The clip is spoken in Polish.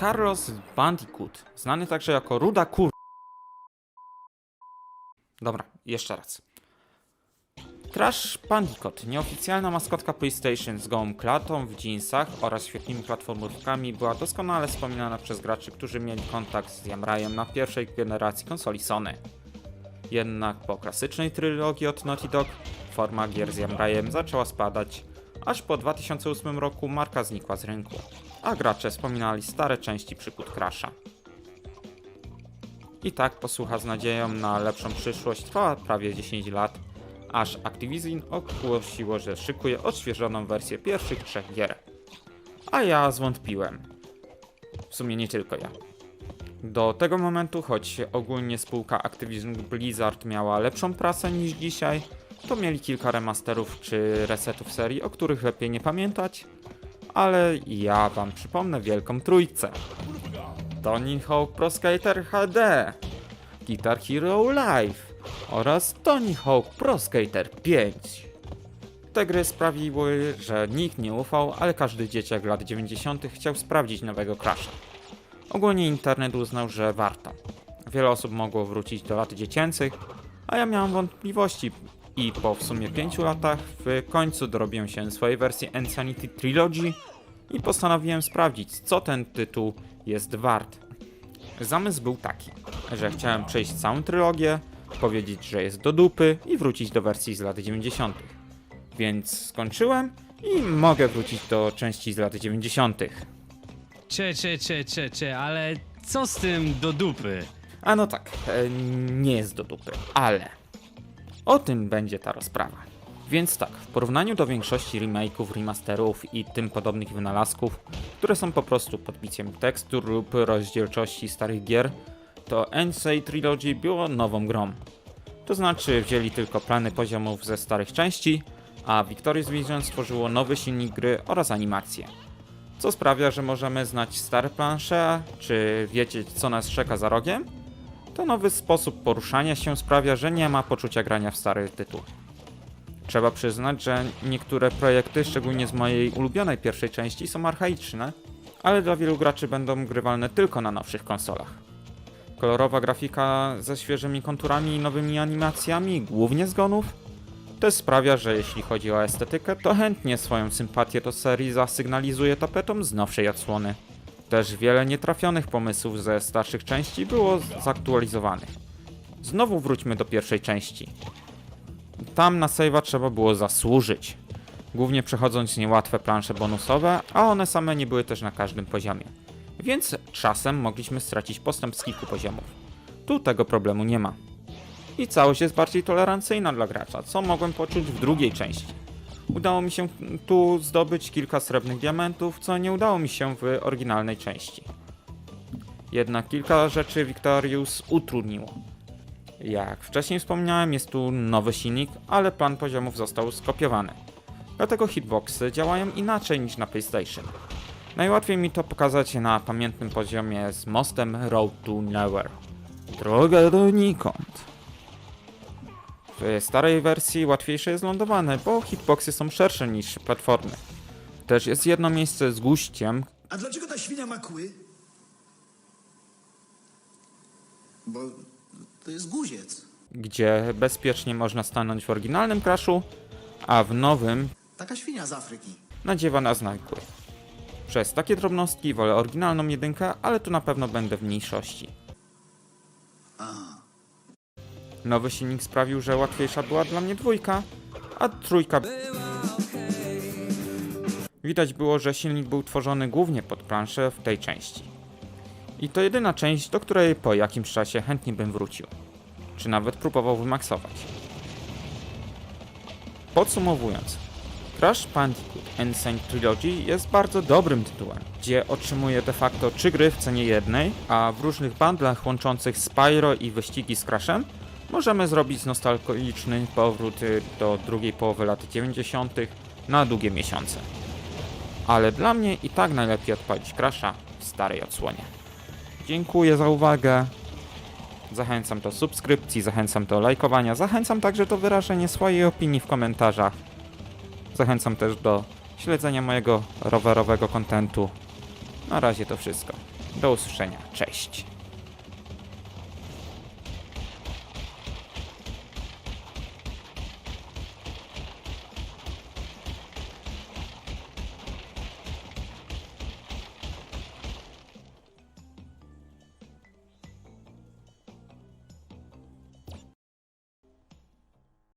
Carlos Bandicoot, znany także jako Ruda Kur... Dobra, jeszcze raz. Crash Bandicoot, nieoficjalna maskotka PlayStation z gołą klatą w jeansach oraz świetnymi platformówkami, była doskonale wspominana przez graczy, którzy mieli kontakt z Yamrajem na pierwszej generacji konsoli Sony. Jednak po klasycznej trylogii od Naughty Dog forma gier z Yamrajem zaczęła spadać, aż po 2008 roku marka znikła z rynku, a gracze wspominali stare części przygód Crasha. I tak posłucha z nadzieją na lepszą przyszłość trwała prawie 10 lat, aż Activision ogłosiło, że szykuje odświeżoną wersję pierwszych trzech gier. A ja zwątpiłem. W sumie nie tylko ja. Do tego momentu, choć ogólnie spółka Activision Blizzard miała lepszą prasę niż dzisiaj, to mieli kilka remasterów czy resetów serii, o których lepiej nie pamiętać, ale ja wam przypomnę wielką trójcę. Tony Hawk Pro Skater HD, Guitar Hero Live oraz Tony Hawk Pro Skater 5. Te gry sprawiły, że nikt nie ufał, ale każdy dzieciak lat 90. chciał sprawdzić nowego Crasha. Ogólnie internet uznał, że warto. Wiele osób mogło wrócić do lat dziecięcych, a ja miałem wątpliwości i po w sumie 5 latach w końcu dorobiłem się swojej wersji Insanity Trilogy i postanowiłem sprawdzić, co ten tytuł jest wart. Zamysł był taki, że chciałem przejść całą trylogię, powiedzieć, że jest do dupy i wrócić do wersji z lat 90. Więc skończyłem i mogę wrócić do części z lat 90. Cze, cze, cze, cze, cze, ale co z tym do dupy? A no tak, e, nie jest do dupy, ale o tym będzie ta rozprawa. Więc tak, w porównaniu do większości remake'ów, remasterów i tym podobnych wynalazków, które są po prostu podbiciem tekstur lub rozdzielczości starych gier, to Ensei Trilogy było nową grą. To znaczy wzięli tylko plany poziomów ze starych części, a Victorious Vision stworzyło nowy silnik gry oraz animacje. Co sprawia, że możemy znać stare plansze, czy wiedzieć co nas czeka za rogiem, to nowy sposób poruszania się sprawia, że nie ma poczucia grania w stary tytuł. Trzeba przyznać, że niektóre projekty, szczególnie z mojej ulubionej pierwszej części, są archaiczne, ale dla wielu graczy będą grywalne tylko na nowszych konsolach. Kolorowa grafika ze świeżymi konturami i nowymi animacjami, głównie zgonów, to sprawia, że jeśli chodzi o estetykę, to chętnie swoją sympatię do serii zasygnalizuje tapetom z nowszej odsłony. Też wiele nietrafionych pomysłów ze starszych części było zaktualizowanych. Znowu wróćmy do pierwszej części. Tam na save'a trzeba było zasłużyć. Głównie przechodząc niełatwe plansze bonusowe, a one same nie były też na każdym poziomie. Więc czasem mogliśmy stracić postęp z kilku poziomów. Tu tego problemu nie ma. I całość jest bardziej tolerancyjna dla gracza, co mogłem poczuć w drugiej części. Udało mi się tu zdobyć kilka srebrnych diamentów, co nie udało mi się w oryginalnej części. Jednak kilka rzeczy Victorious utrudniło. Jak wcześniej wspomniałem, jest tu nowy silnik, ale plan poziomów został skopiowany. Dlatego hitboxy działają inaczej niż na PlayStation. Najłatwiej mi to pokazać na pamiętnym poziomie z mostem Road to Nowhere. Droga donikąd. W starej wersji łatwiejsze jest lądowane, bo hitboxy są szersze niż platformy. Też jest jedno miejsce z guściem, A dlaczego ta świnia ma kły? Bo to jest guziec. gdzie bezpiecznie można stanąć w oryginalnym crashu, a w nowym Taka świnia z Afryki. nadziewa na znajkły. Przez takie drobnostki wolę oryginalną jedynkę, ale tu na pewno będę w mniejszości. Nowy silnik sprawił, że łatwiejsza była dla mnie dwójka, a trójka... Widać było, że silnik był tworzony głównie pod planszę w tej części. I to jedyna część, do której po jakimś czasie chętnie bym wrócił. Czy nawet próbował wymaksować. Podsumowując, Crash Bandicoot Insane Trilogy jest bardzo dobrym tytułem, gdzie otrzymuje de facto trzy gry w cenie jednej, a w różnych bundlach łączących Spyro i wyścigi z Crashem możemy zrobić nostalgiczny powrót y, do drugiej połowy lat 90. na długie miesiące. Ale dla mnie i tak najlepiej odpalić Crasha w starej odsłonie. Dziękuję za uwagę. Zachęcam do subskrypcji, zachęcam do lajkowania, zachęcam także do wyrażenia swojej opinii w komentarzach. Zachęcam też do śledzenia mojego rowerowego kontentu. Na razie to wszystko. Do usłyszenia. Cześć.